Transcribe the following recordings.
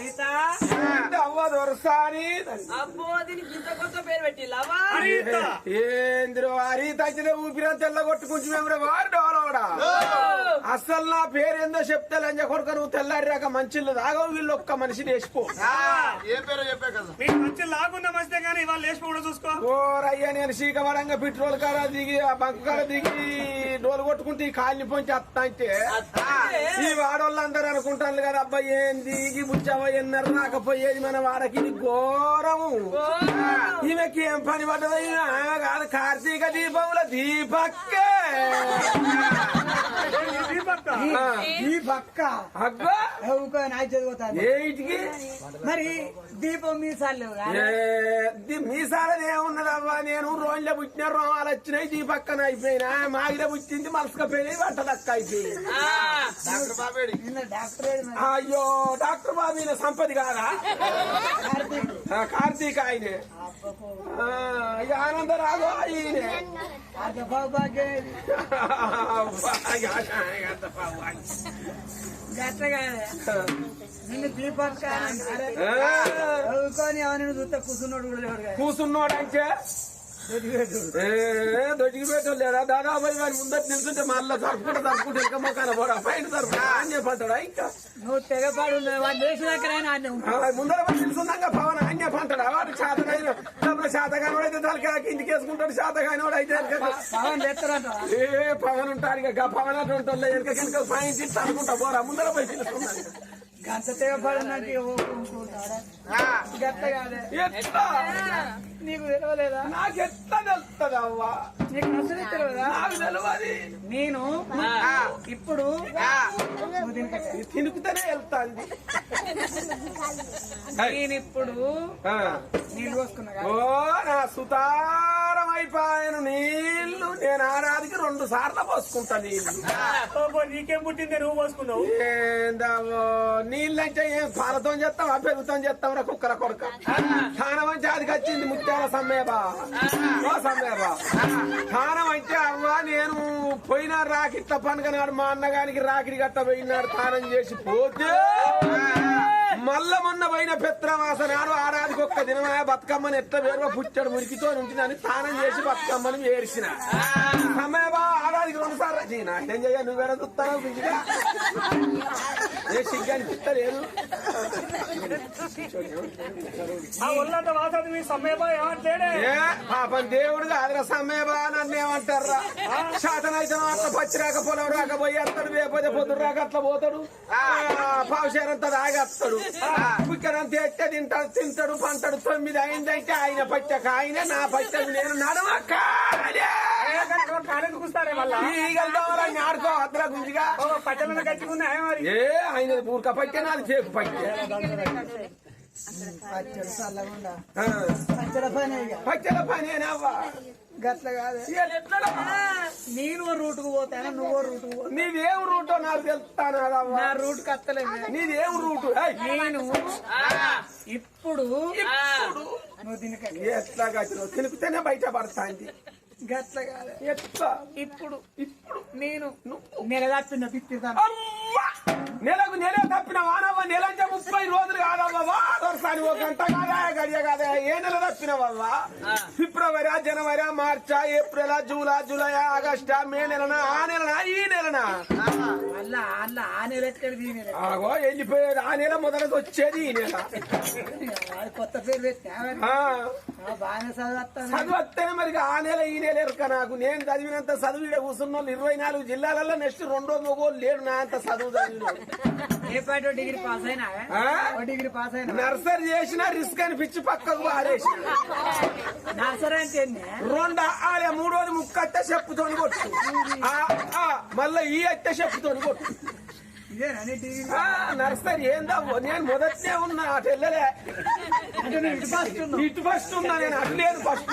హరిత అవ్వ దొరసాని అబ్బో దీనికి ఇంత కొత్త పేరు పెట్టి లవా ఏంద్రో అరి తగ్గిన ఊపిరంత తెల్లగొట్టుకుంటు మేము వారు డోలవడా అసలు నా పేరేందో చెప్తే లంజ కొడుక నువ్వు తెల్లారిరాక మంచిళ్ళు తాగవు వీళ్ళు ఒక్క మనిషిని వేసుకో ఏ పేరు చెప్పే కదా. మీకు మంచి లాగున్న మంచిదే కానీ ఇవాళ కూడా చూసుకో. ఓరయ్యా నేను శీకవరంగా పెట్రోల్ కాడ దిగి ఆ బంక్ కాడ దిగి డోలు కొట్టుకుంటే ఈ కాలిని పొంచి అత్తా అంటే. ఈ వాడోళ్ళందరూ అనుకుంటారు కదా అబ్బాయి ఏంది ఈ బుచ్చవ్వ ఎన్నర రాకపోయేది మన వాడకి? ఘోరము. ఈమెకి ఏం పని పడ్డదో ఈమె ఆ కాదు కార్తీక దీపముల దీపక్కే. ఈ పక్క అగ్గో ఊకో నాయ చదువుతాను ఏటికి మరి దీపం మీసాలు ఏ, ది- మీసాలది ఏమున్నదవ్వా? నేను రోజులో పుట్టిన రోమాలు వచ్చినాయి ఈ పక్కన అయిపోయినా. మాగిన పుట్టింది మలసకపోయినాయి వంట దక్క అయిపోయింది. డాక్టర్ బాబేడి. నిన్న డాక్టర్ ఏడు మరి. అయ్యో డాక్టర్ బాబు సంపది కాదా? కార్తీక్. ఆయనే ఆ, ఇక ఆనంద రాదు ఈయనే అర్ధ భాగ్యం ఇది. అబ్బా, ఇక ఆనంద బాబు ఆయన. కూర్చున్నాడు కూడా దొడ్డికి పెట్టలేదా దాదాపు వారి ముందర నిల్చుంటే మళ్ళీ జరుపుకుంటే జరుపుకుంటే ఇంకా మొక్కన పోడా పైన జరుపుకుంటా అని చెప్పంటాడా? ఇంకా? నువ్వు తెగపాడు ముందర పోయి నిల్చున్నాక పవన్ అన్య పంటడా వాడు శాతకాని వాడైతే తలకి ఇంటికి వేసుకుంటాడు శాతకాని వాడు అయితే పవన్ ఏ పవన్ ఉంటాడు ఇక పవన్ అటు ఉంటుంది వెనక వెనక పైన తిట్టి అనుకుంటా పోరా? ముందర పోయి నిల్చున్నాడు. గంట తెగపడినట్టు ఊరుకుంటాడా గట్ల కాదే ఎట్లా? నీకు తెలియలేదా నాకు ఎట్లా తెలుస్తుంది అవ్వా నీకు అసలు తెలియదా నాకు తెలియదు నేను ఇప్పుడు తినుకుతూనే వెళ్తాంది. నేను ఇప్పుడు ఆ. నీళ్ళు పోసుకున్నా. ఓ నా సుతారం అయిపోయాను నీళ్ళు. నేను ఆరాదికి రెండు సార్లు పోసుకుంటా నీళ్ళు. ఓ, నీకేం పుట్టింది? నువ్వు పోసుకున్నావు. ఏందావో నీళ్ళంటే ఏం పాలతో చేస్తాం పెరుగుతో చేస్తాం రా కుక్కల కొడుక? స్థానం అంటే అది వచ్చింది ముత్యాల సమ్మేబా ఓ సమ్మేబా స్థానం అంటే అవ్వ నేను పోయిన రాకిట్ల పండుగ నాడు మా అన్నగానికి రాకిడి గట్ట పోయినాడు స్నానం చేసి పోతే మల్ల మొన్న పోయిన పెత్రమాస నాడు ఒక్క దినమా బతుకమ్మని ఎట్ట వేరుగా పుచ్చడు మురికితో ఉంటుందని స్నానం చేసి బతుకమ్మని ఏడిసిన సమయబా ఆరాదికి రెండు సార్లు. చీ, నాకేం చెయ్య నువ్వేడ చూస్తావు బిజిగా ఏ సిగ్గు అనిపిస్తలేదు. ఆ ఒళ్ళంతా మీ ఏ పాపం దేవుడు కాదురా నన్ను ఏమంటారా శాతనైతే అట్లా పచ్చి రాక పొలం రాక పోయి వస్తాడు లేకపోతే పొద్దురు రాక అట్లా పోతాడు. పావుషారంతా తాగేస్తాడు. కుక్కరంతా ఎట్టే తింటాడు తింటాడు పంటాడు తొమ్మిది అయిందంటే ఆయన పచ్చక ఆయన నా పచ్చది నేను నడవక కూస్తారే మళ్ళా? ఆడుకో గుంజిగా. ఏ ఆయన బూర్క పట్టే నాది చేకు పట్టే. పచ్చల పని అవ్వా. గట్ల కాదే. నేను ఓ రూటుకు పోతాను నువ్వు రూటుకు పో నీదేం రూటో నాకు తెలుస్తాను నా రూట్ కత్తలేదు నీదేం రూటు? ఏయ్, నేను ఇప్పుడు నువ్వు తినకండి ఎట్లా గచ్చినో తినిపితేనే బయట పడతాంది. గట్ల కాదే ఎట్లా? ఇప్పుడు. ఇప్పుడు. నేను నెల తప్పిన పిత్తిదాను అమ్మా! నెలకు నెల తప్పిన వానవ్వ నెల అంటే ముప్పై రోజులు కాదవ్వా. ఒక గంట కాదా గడియ కాదా ఏ నెల తప్పినవవ్వా? ఫిబ్రవరి జనవరి మార్చా ఏప్రిల్ జూలై జూలై ఆగస్టా మే నెలనా ఆ నెలనా ఈ నెలనా? ఆగో వెళ్ళిపోయేది ఆ నెల మొదలకి వచ్చేది ఈ నెల. కొత్త పేరు మరి. ఆ, చదువుతాను మరి నెల ఈ నెల ఎరక నాకు. నేను చదివినంత చదువు కూర్చున్న వాళ్ళు ఇరవై నాలుగు జిల్లాలలో నెక్స్ట్ రెండో మొగోలు లేడు నా అంత చదువు పాట డిగ్రీ పాస్ అయినా? ఆ? ఓ డిగ్రీ పాస్ అయినా? నర్సరీ చేసిన రిస్క్ అనిపించి పక్కకు పారేసిన. నర్సరీ అంటే ఏంది? రెండు ఆలే మూడోది ముక్కట్ట చెప్పుతోని కొట్టు. మళ్ళా ఈ అట్ట చెప్పుతోని కొట్టు. నర్సరీ ఏందా నేను మొదటనే ఉన్నా అటు వెళ్ళలే. ఇటు ఫస్ట్ ఉన్నా నేను అటు లేదు ఫస్ట్.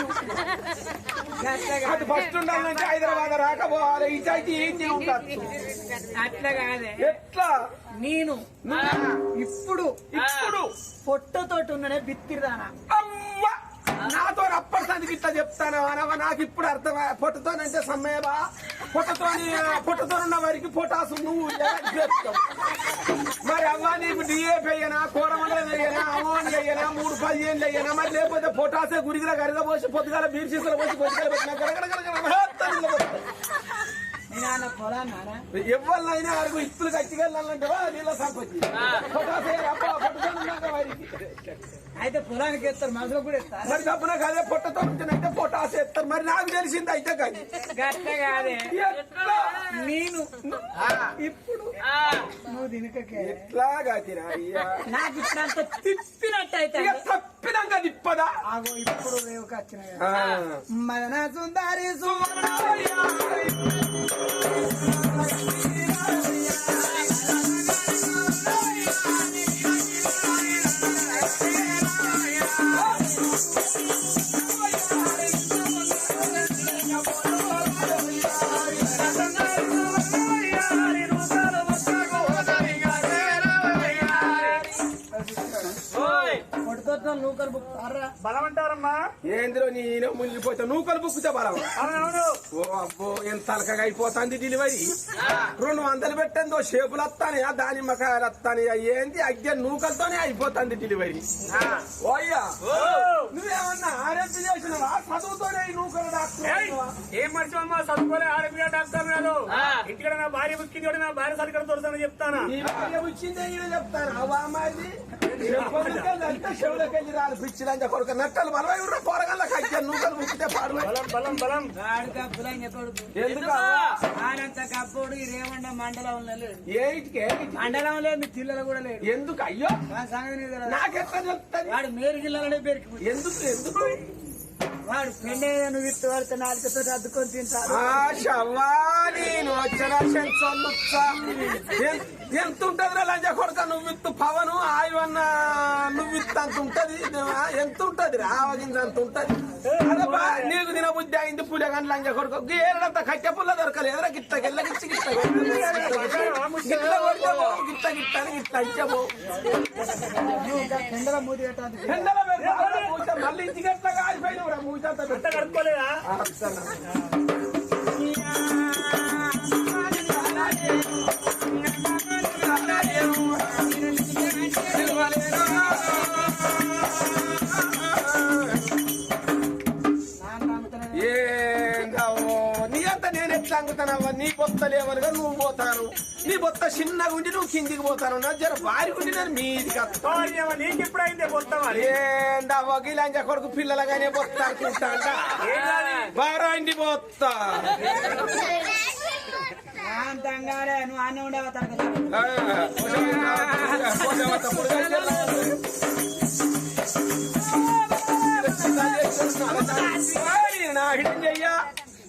అటు ఫస్ట్ ఉండాలంటే హైదరాబాద్ రాకపోవాలి. ఇటు అయితే ఏంటి ఉండదు అట్లా కాదే. ఎట్లా? నేను ఇప్పుడు ఇప్పుడు పొట్టతోటి ఉన్ననే బిత్తిరిదానా నాతో అప్పటి సందికి ఇట్లా చెప్తాను అనవ? నాకు ఇప్పుడు అర్థం పొట్టతోనంటే సమ్మయ్యబా పొట్టతోని పొట్టతో ఉన్న వారికి పొటాసు నువ్వు మరి అవ్వ నీకు డిఏపీ అయ్యనా కూరమండలం అయ్యనా అమౌంట్ అయ్యనా మూడు పదిహేను అయ్యనా? మరి లేకపోతే పొటాసే గురిగిల గరగ పోసి పొద్దుగాల బీర్ సీసలు పోసి పొద్దుగాల పెట్టినా? గరగడ గరగడ ఎవరినైనా అడుగు ఇత్తులు కచ్చిగెళ్ళాలంటే నీళ్ళ సంపత్తి అయితే పొలానికి ఎత్తారు మనసులో కూడా ఎత్తారు? మరి డబ్బున కాదే పొట్టతో ఉంటేనంటే పొటాస్ ఎత్తారు. మరి నాకు తెలిసింది అయితే కానీ. కాదే. ఎట్లా? నేను. ఇప్పుడు నువ్వు దినకకే ఎట్లాగా తినాయ్యా నాకు ఇప్పుడంత తిప్పినట్టు అయితే ఇక తప్పినాక తిప్పదా? ఆగో ఇప్పుడు రేవుకి వచ్చిన. మదన సుందరి పొట్టుతో నూకలు బుక్తారా బలం అంటారమ్మా ఏంద్రో నేను మునిగిపోతా నువ్వు కలుపుకుతే బలం ఓ అబ్బో ఎంత అలకగా అయిపోతుంది డెలివరీ రెండు వందలు పెట్టందో షేపులు వస్తానయా దానిమ్మకాయలు వస్తానయా ఏంది? అగ్గ నూకలతోనే అయిపోతుంది డెలివరీ ఓయ్యా నువ్వేమన్నా ఆరోగ్యం చేసినవా? చదువుతోనే నూకలు డాక్టర్! ఏం చదువుకోలే ఆరోగ్య డాక్టర్ ఆ. ఇంటికి నా భార్య బుక్కింది కూడా నా భార్య సరిగ్గా దొరుకుతానని చెప్తానా? చెప్తాను చెవులకెళ్ళి రాలి పిచ్చిలంజ కొడుకు నట్టలు బలమై ఉన్న పోరగల్లా కజ్జ నూకలు ముక్కితే పాడు మండలంలో మీ పిల్లలు కూడా లేడు ఎందుకు? అయ్యో! నా సంగతి నీకు తెలియదా? నాకెట్లా చెప్తాను వాడు మేరు గిల్లలనే పెరిగి ఎందుకు ఎందుకు? వాడు పెండే నువ్వు ఇత్తు వాడితే నాలుగుతో అద్దుకొని నేను వచ్చిన. ఎన్- ఎంత ఉంటది లంజ కొడుక? నువ్వు ఇత్తు పవను ఆయవన్న నువ్వు ఇత్తు అంత ఉంటది ఎంత ఉంటది రావగింజ అంత ఉంటది అరే బా, నీకు తిన బుద్ధి అయింది పులి కానీ లంజ కొడుక. గేరంత కట్టె పుల్ల దొరకలేదురా గిట్ట గిల్ల గిచ్చి గిట్ట గిట్ల కొడితే పోవు, గిట్ట గిట్ట అని గిట్ట ఇచ్చే పోవు. నువ్వు ఇంకా పెండల మూతి పెట్టాలి ఎండలో పెడతా, మూత మళ్ళీ ఇంటికి ఎట్లా కాలిపోయినవురా? మూతంతా అంత పెట్ట కడుక్కోలేదా? అంగుతానవ్వ నీ బొత్త లేవలుగా నువ్వు పోతాను నీ బొత్త చిన్నగా ఉండి నువ్వు కిందికి పోతాను నా జర భారీ ఉండి నేను ఏమో నీకు ఎప్పుడైందే కొడుకు పిల్లలుగానే బొత్త అనుకుంటా బారాండి బొత్త. నువ్వు అన్న ఉండవు నా హిడం చెయ్యా.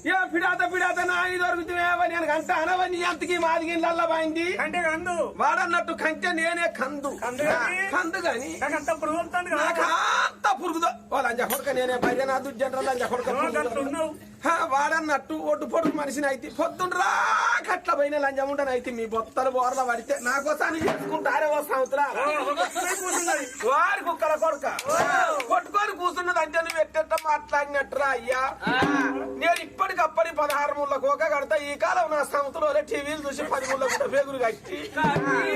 ఏ పిడాత పిడాత నా ఇది దొరుకుతావే నేను అంట అనవని అంతకి మాదిగి లల్లబాయింది అంటే అందు వాడన్నట్టు కంటే నేనే కందు. కందు? కందు గాని నాకు అంత పురుగు కదా. నాకంత పురుగుదో. లంజ కొడుక నేనే పైగా నా దుజ్జంట లంజ కొడుక నువ్వు అట్లా పురుగుదో. ఉన్నావు? హా, వాడన్నట్టు ఒడ్డు పొడుగు మనిషిని అయితే పొద్దుండ్రా కట్ల పోయిన లంజం ఉండనైతే మీ బొత్తలు బోర్ల పడితే నా కోసం చేసుకుంటారే ఓ సంవత్సరాలు. వారి కుక్కల కొడుక. కూర్చున్నది అంటే నువ్వు ఎట్టెట్ట మాట్లాడినట్టురా అయ్యా? నేను ఇప్పటికప్పటి పదహారు ముళ్ళ కోక కడతా. ఈ కాలం నా సంవత్సరంలో టీవీలు చూసి పది ముళ్ళ గుడ్డ పేగులు కట్టి.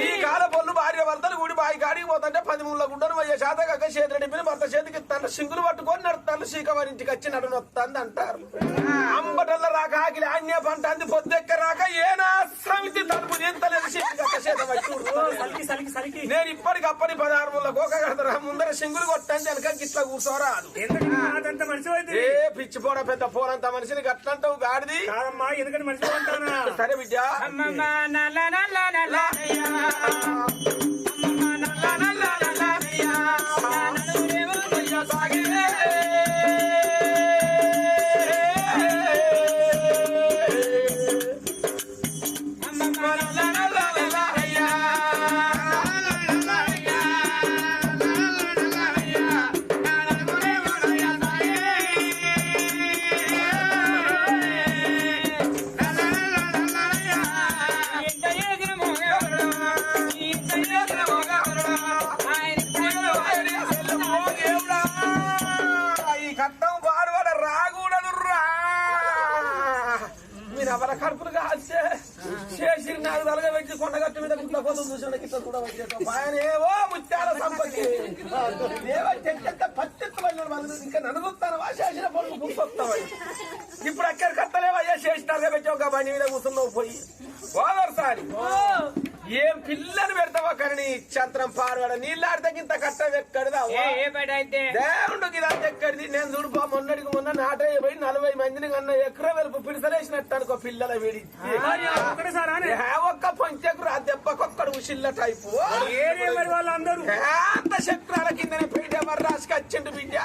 ఈ కాల పొల్లు భార్య భర్తలు గుడి బాయి కాడికి పోతుంటే పది ముళ్ళ గుడ్డను పోయే శాత కాక చేతి భర్త చేతికి ఇస్తాను సింగులు పట్టుకొని నడుతాను. సీకవారి ఇంటికి వచ్చి నడును వస్తుంది అంటారు. అంబటల్ల రాక ఆకిలి అన్య పంట అంది పొద్దెక్క రాక ఏనా సమితి తలుపు ఎంత లేదు చేత వచ్చి ఉడుతుంది. సలికి సలికి సలికి నేను ఇప్పటికప్పటి పదహారు ముళ్ళ కోక కడతారా ముందర సింగులు కొట్టాను వెనక గిట్ల కూర్చోరాదు ఎందుకంటే అదంత మనిషి అయితే ఏ పిచ్చి పోడ పెద్ద పోరంత మనిషిని గట్లంటావు గాడిది కాదమ్మా ఎందుకంటే మనిషి సరే బిడ్డ అడ్డం వాడు వాడు రాకూడదు రా మీరు ఎవరి కడుపులు కాల్చే చేసి నాకు తలగ పెట్టి కొండగట్టు మీద ఇంట్లో కోసం చూసిన కింద కూడా వచ్చేసాం ఆయన ఏవో ముత్యాల సంపత్తి. ఏవో చెట్ట పచ్చెత్త పడిన వాళ్ళు ఇంకా నడుగుతానవా చేసిన పనులు పుస్తొస్తావు ఇప్పుడు అక్కడ కట్టలేవయ్యా చేసి తలగ పెట్టి ఒక బండి మీద కూర్చున్నావు పోయి. ఓదోసారి ఏం పిల్లని పెడతావా కరణి? చంత్రం పాడవాడ నీళ్ళాడితే ఇంత కట్ట ఎక్కడిదా దేవుడు గిరాంతి ఎక్కడిది? నేను చూడుపో మొన్నటికి మొన్న నాటయ్య పోయి నలభై మందిని కన్నా ఎకర వెలుపు పిడిసలేసినట్టు అనుకో పిల్లల వీడి. ఒక్క పంచకురు ఆ దెబ్బకొక్కడు ఉసిల్ల టైపు. అంత శక్తుల కిందనే పెయిట్ ఎవరు రాసుకు వచ్చిండు బిడ్డ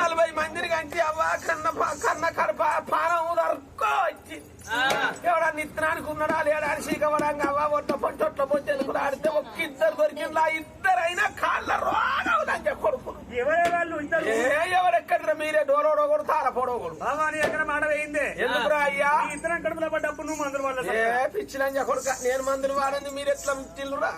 నలభై మందిని కంటే అవ్వ కన్న కన్న కడప పానం దొరకో వచ్చి ఎవడన్నా ఇత్తనానికి ఉన్నాడా లేడా అని సీకవడంగా అవ్వ ఒట్ల పొట్టి ఒట్ల పొట్టి ఎందుకు ఆడితే ఒక్క ఇద్దరు దొరికిందా ఇద్దరైనా కాళ్ళ రోగం లంచ కొడుకులు ఎవరే వాళ్ళు? ఇద్దరు? మీరే డోరోడోగడు తారపోడోగడు బాబా నీ ఎక్కడ మాట వేయిందే? ఎందుకురా అయ్యా? కడుపులో పడ్డప్పుడు నువ్వు మందులు వాళ్ళ ఏ పిచ్చిలంజ కొడుక నేను మందులు వాడింది మీరు ఎట్లా తిల్లురా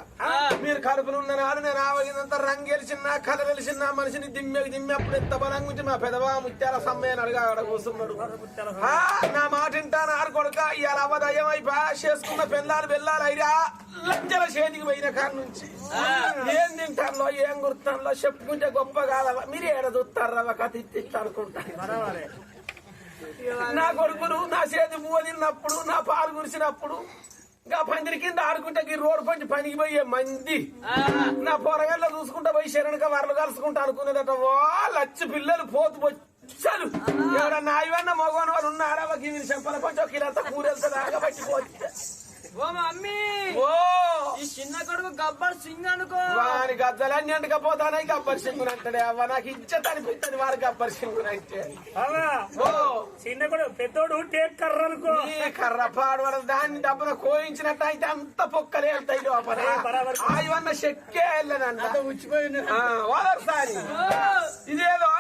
మీరు కడుపులు ఉన్న నాడు నేను ఆవగినంత రంగు గెలిచిన కలర్ గెలిచిన మనిషిని దిమ్మెకి దిమ్మె అప్పుడు ఎంత బలం గురించి మా పెదవా ముత్యాల సమ్మయ్యని అడిగా ఆడ కూర్చున్నాడు. నా మాట వింటాను ఆరు కొడుక? ఇవాళ అవదయం అయిపోయా చేసుకున్న పెళ్ళాలు వెళ్ళాలి అయిరా. లంజల చేతికి పోయిన కాడ నుంచి. ఏం తింటానులో ఏం గుర్తానులో చెప్పుకుంటే గొప్ప కాదవా మీరు ఏడ చూస్తారా కథ బరాబరే. నా కొడుకులు నా చేతి పువ్వు తిన్నప్పుడు నా పాలు కురిసినప్పుడు ఇంకా పందిరి కింద ఆడుకుంటే ఈ రోడ్డు పంచి పనికి పోయే మంది. నా పొరగల్లో చూసుకుంటా పోయి శరణక వరలు కలుసుకుంటా అనుకునేదట లచ్చి పిల్లలు పోతు వచ్చారు ఎవరన్నా ఇవన్న మగవాని వాళ్ళు ఉన్నారా వీరి చెంపల పంచి ఒక కిలంతా కూరెళ్తా పట్టిపోతే. ఓ మమ్మీ! ఓ! ఈ చిన్న కొడుకు గబ్బర్ సింగ్ అనుకో! వారి గద్దలన్నీ ఎండకపోతానే గబ్బర్ సింగుని అంటాడే. అవ్వ నాకు ఇచ్చత అనిపిస్తుంది వారి గబ్బర్ సింగుని అంటే. బాబా ఓ! చిన్న కూడా పెద్దోడు టేక్ కర్ర అనుకో. ఈ కర్ర పాడవడ దాన్ని డబ్బున కోయించినట్టు అయితే అంత పొక్కలే వెళ్తాయి లోపల. ఏ, బరాబర్. ఆ ఇవన్న చెక్కే వెళ్ళనంట. వాదర్సారి ఇదేదో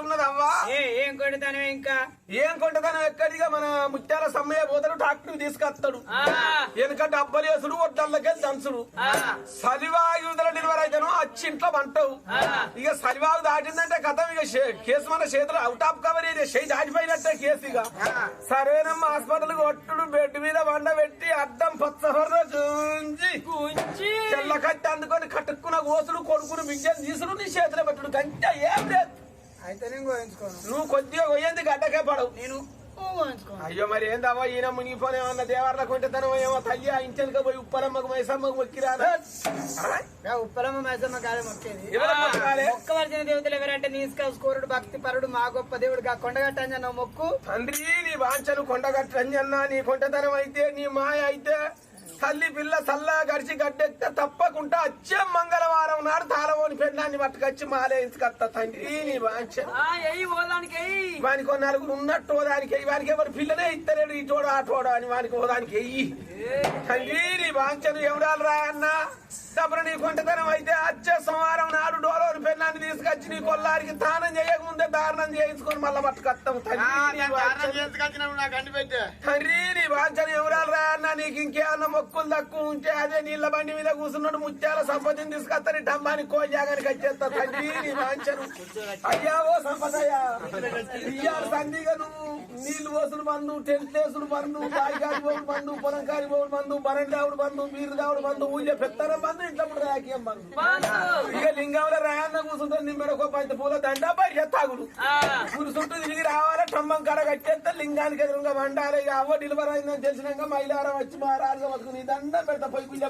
అవ్వా ఏ కొడతాను ఇంకా? ఏం కొంటతనం ఎక్కడిగా మన ముత్యాల సమ్మయ్య పోతాడు డాక్టర్ తీసుకొస్తాడు. వెనుక దంచుడు. ఆ, సలివాగు యువతల డెలివరీ అయితేనో వచ్చి ఇంట్లో వంటవు ఇక సలివాగు దాటిందంటే కథం ఇక కేసు మన చేతులు అవుట్ ఆఫ్ కవర్ చేయి దాటిపోయినట్టే కేసు ఇక. సరేనమ్మా హాస్పిటల్ కొట్టుడు బెడ్ మీద వండ పెట్టి అడ్డం పచ్చహొర్ర చూంచి గుంజి. తెల్ల కట్టి అందుకొని కట్టుకున్న ఓసుడు కొడుకుని బిడ్డలు తీసుడు నీ చేతిలో పెట్టుడు. గంట ఏం లేదు. అయితే నేను గోయించుకోను. నువ్వు కొద్దిగా పోయేందుకు గడ్డకే పడవు. నేను అయ్యో మరి ఏందవ్వా ఈయన మునిగిపోనేమన్నా దేవర్ల కొంటతనం ఏమో తల్లి ఆ ఇంచనక పోయి ఉప్పలమ్మకు మైసమ్మకు మొక్కిరాదా? ఉప్పలమ్మ మేసమ్మ కాలే మొక్కేది. ఎవరు మొక్కరాలే? మొక్క వలసిన దేవతలు ఎవరంటే నీస్క స్కోరుడు భక్తి పరుడు మా గొప్ప దేవుడు గా కొండగట్టంజన్న మొక్కు. తండ్రి నీ వాంఛలు కొండగట్టంజన్నా నీ కొంటతనం అయితే నీ మాయ అయితే తల్లి పిల్ల చల్లగా గడిచి గడ్డెక్తే తప్పకుండా వచ్చే మంగళవారం నాడు తాళవోని పెళ్ళాన్ని పట్టుకొచ్చి మాలేయించుకొస్తా తండ్రి. నీ వాంఛ. ఆ ఎయ్యి ఓదానికి ఎయ్యి వానికి నలుగురు ఉన్నట్టు దానికి ఎయ్యి. వానికి ఎవరు పిల్లనే ఇస్తలేడు ఇటోడు ఆటోడు అని వానికి ఓ దానికి ఎయ్యి తండ్రి నీ వాంఛను ఎవడాలు రా అన్న? తప్పుడు నీ కొంటతనం అయితే వచ్చే సోమవారం నాడు డోలోని పెళ్ళాన్ని తీసుకొచ్చి నీ కొల్లారికి దానం చేయక ముందే దారుణం చేయించుకొని మళ్ళా పట్టుకొస్తాం తండ్రి. తండ్రి నీ వాంఛను ఎవరాలు రా అన్న? నీకు ఇంకేమన్నా మొక్కులు తక్కువ ఉంటే అదే నీళ్ళ బండి మీద కూర్చున్నాడు ముత్యాల సంపదని తీసుకొస్తాను డమ్మాని కోజాగానికి వచ్చేస్తా. తండ్రి నీ వాంఛను అయ్యా ఓ సంపదయ్యా. ఇయ్యాల సంధిగా నువ్వు నీళ్ళు పోసుడు బంధు టెంట్ వేసుడు బంధు బాయిగాడి పోవుడు బంధు పొలంకారి పోవుడు బంధు బరణి దావుడు బంధు మీరు దావుడు బంధు ఊళ్ళో పెత్తనం బంధు ఇంట్లో కూడా రాకేం బంధు ఇక లింగంలో రాయన్న కూర్చుంటే నిమ్మెడకో పంచ పూల దండ బయట తాగుడు. చుట్టూ తిరిగి రావాలి. టమ్మం కడ కట్టేస్తే లింగానికి ఎదురుగా వండాలి. ఇక అవ్వ డెలివరీ అయిందని తెలిసినాక మైలారం వచ్చి మా రాజుగా పట్టుకుని దండం పెడతా పోయి గుళ్ళ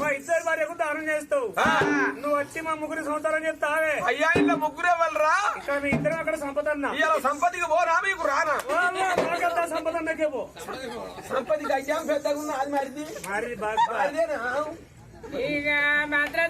మా ఇద్దరు భార్యకు దానం చేస్తావు. నువ్వు వచ్చి మా ముగ్గురి సంవత్సరం చెప్తావే. అయ్యా ఇలా ముగ్గురే వెళ్ళరా? ఇక మీ ఇద్దరం అక్కడ సంపదన్న ఇవాళ సంపతికి పోరా మీకు రానా? నాకంతా సంపదన్నకే పో సంపతికి అయ్యాం పెద్దగా ఉన్న అది మరిది. మరి అదేనా? ఇక మంత్రం